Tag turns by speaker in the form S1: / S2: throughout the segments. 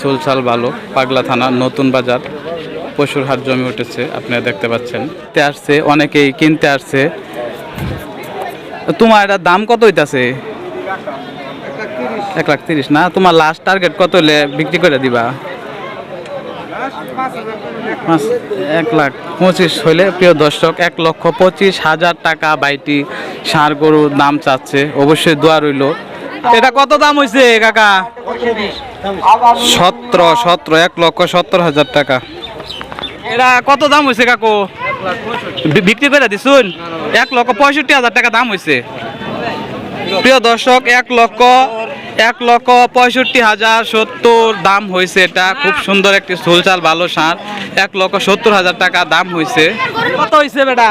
S1: সুলসাল ভালো পাগলা থানা নতুন বাজার। পশুর হাট জমে উঠেছে আপনারা দেখতে পাচ্ছেন। কিনতে আসছে অনেকেই কিনতে আসছে। তোমার এটা দাম কত হইতাছে? এক লাখ তিরিশ না? তোমার লাস্ট টার্গেট কত হলে বিক্রি করে দিবা? এক লাখ পঁচিশ হইলে প্রিয় দর্শক এক লক্ষ পঁচিশ হাজার টাকা বাইটি ষাঁড় গরুর দাম চাচ্ছে। অবশ্যই দোয়া রইল। এটা কত দাম হয়েছে কাকা? সতেরো সতেরো, এক লক্ষ সত্তর হাজার টাকা। এটা কত দাম হয়েছে কাকু? বিক্রি করে দিছুন? এক লক্ষ পঁয়ষট্টি হাজার টাকা দাম হয়েছে প্রিয় দর্শক, এক লক্ষ এক লক্ষ পঁয়ষট্টি হাজার সত্তর দাম হয়েছে এটা। খুব সুন্দর একটি সুলচাল ভালো ষাঁড় এক লক্ষ সত্তর হাজার টাকা দাম হয়েছে কত হয়েছে বেটা?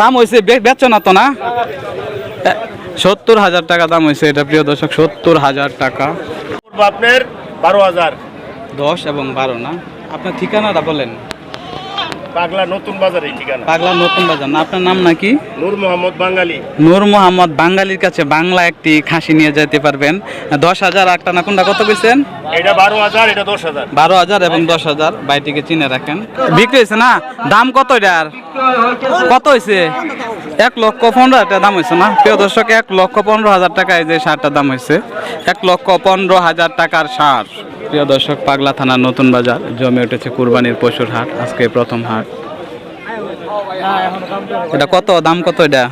S1: দাম হয়েছে বেচো না তো না? সত্তর হাজার টাকা দাম হয়েছে। এটা প্রিয় দর্শক সত্তর হাজার টাকা।
S2: আপনার বারো হাজার।
S1: দশ এবং বারো না? আপনার ঠিকানাটা বলেন।
S2: পাগলা নতুন বাজার ঠিকানা।
S1: পাগলা নতুন বাজার। না আপনার নাম নাকি?
S2: নূর মোহাম্মদ বাঙালি।
S1: নূর মোহাম্মদ বাঙালির কাছে বাংলা একটি খাসি নিয়ে যেতে পারবেন। দশ হাজার আটটা না কোনটা? কত কইছেন?
S2: এটা বারো হাজার এটা দশ হাজার।
S1: বারো হাজার এবং দশ হাজার। বাইটিকে চিনে রাখেন। বিক্রি হয়েছে না? দাম কত এটার? কত হয়েছে? এক লক্ষ পনেরো হাজার দাম হয়েছে না? প্রিয় দর্শক এক লক্ষ পনেরো হাজার টাকায় যে সারটার দাম হয়েছে। এক লক্ষ পনেরো হাজার টাকার সার। প্রিয় দর্শক পাগলা থানার নতুন বাজার জমে উঠেছে কুরবানির পশুর হাট আজকে প্রথম হাট। এটা কত? দাম কত এটা?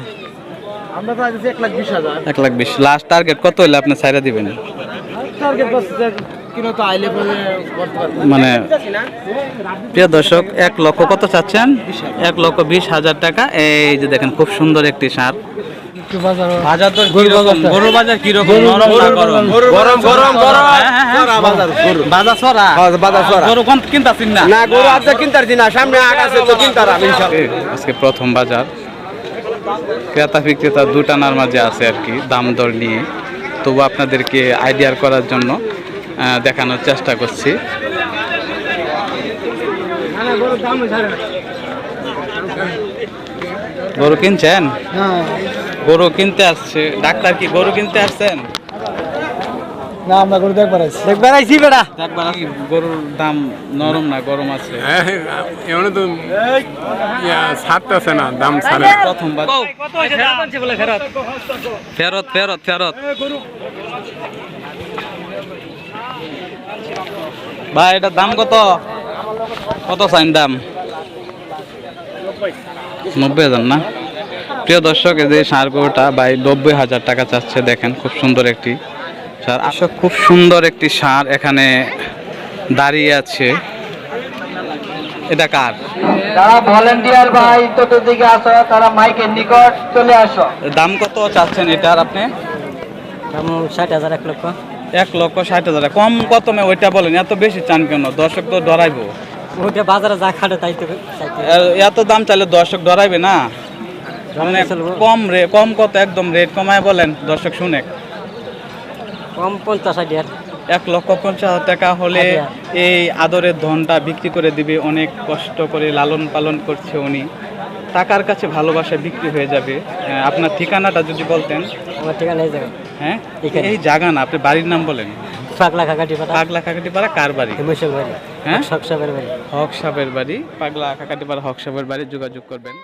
S3: এক লাখ বিশ
S1: লাস্ট টার্গেট কত হলে আপনি ছাইরা দিবেন। মানে প্রিয় দর্শক এক লক্ষ কত চাচ্ছেন? এক লক্ষ বিশ হাজার টাকা। এই যে দেখেন খুব সুন্দর একটি সার।
S3: একটু বাজার
S1: বাজার গরুর বাজার কীরকম? নরম না গরম।
S3: গরম গরম গরম
S1: হ্যাঁ, হ্যাঁ, হ্যাঁ।
S3: বাজার গরু
S1: বাজার সরা?
S3: বাজার সরা।
S1: গরু কিনতাছিন না?
S3: না গরু আজকে কিনতার দিন সামনে আগ তো কিনতার আমি
S1: এই, আজকে প্রথম বাজার। ক্রেতা বিক্রেতা দুটানার মাঝে আছে আর কি দাম দর নিয়ে। তবু আপনাদেরকে আইডিয়ার করার জন্য দেখানোর চেষ্টা করছি। গরু কিনছেন?
S3: হ্যাঁ
S1: গরু কিনতে আসছে। ডাক্তার কি গরু কিনতে আসছেন?
S3: না আমরা গরু দেখবার আইছি। দেখবার আইছি
S1: দেখবার কি গরুর দাম নরম না গরম আছে।
S4: এমন তো ছাড়তেছে না দাম ছাড়ে
S1: প্রথমবার। ফেরত ফেরত। ফেরত ভাই এটার দাম কত? কত চাইন দাম? নব্বই হাজার না? প্রিয় দর্শক এই যে সার গরুটা ভাই নব্বই হাজার টাকা চাচ্ছে দেখেন খুব সুন্দর একটি সার। আসলে খুব সুন্দর একটি সার এখানে দাঁড়িয়ে আছে। এটা কার?
S5: যারা ভলেন্টিয়ার ভাই চতুর্দিকে আসো তারা মাইকের নিকট চলে আসো।
S1: দাম কত চাচ্ছেন এটার আপনি?
S5: ষাট হাজার এক লক্ষ।
S1: এক লক্ষ ষাট হাজার। কম কত মে ওইটা বলেন এত বেশি চান কেন? দর্শক তো ডরাইবো।
S5: ওইটা বাজারে যা খাটে তাই তো
S1: এত দাম চাইলে দর্শক ডরাইবে না? মানে কম রে কম কত একদম রেট কমায় বলেন দর্শক শুনে।
S5: কম পঞ্চাশ হাজার।
S1: এক লক্ষ পঞ্চাশ হাজার টাকা হলে এই আদরের ধনটা বিক্রি করে দিবে অনেক কষ্ট করে লালন পালন করছে উনি। টাকার কাছে ভালোবাসা বিক্রি হয়ে যাবে। আপনার ঠিকানাটা যদি বলতেন।
S5: আমার ঠিকানা এই জায়গা
S1: হ্যাঁ। এই জায়গা না আপনি বাড়ির নাম বলেন।
S5: পাগলা খাকাটি পাতা
S1: পাগলা কাকাটিপাড়া কার বাড়ি? হ্যাঁ?
S5: বাড়ি।
S1: হক সাহেবের বাড়ি। পাগলা কাকাটি পাড়া হক সাহেবের বাড়ি যোগাযোগ করবেন।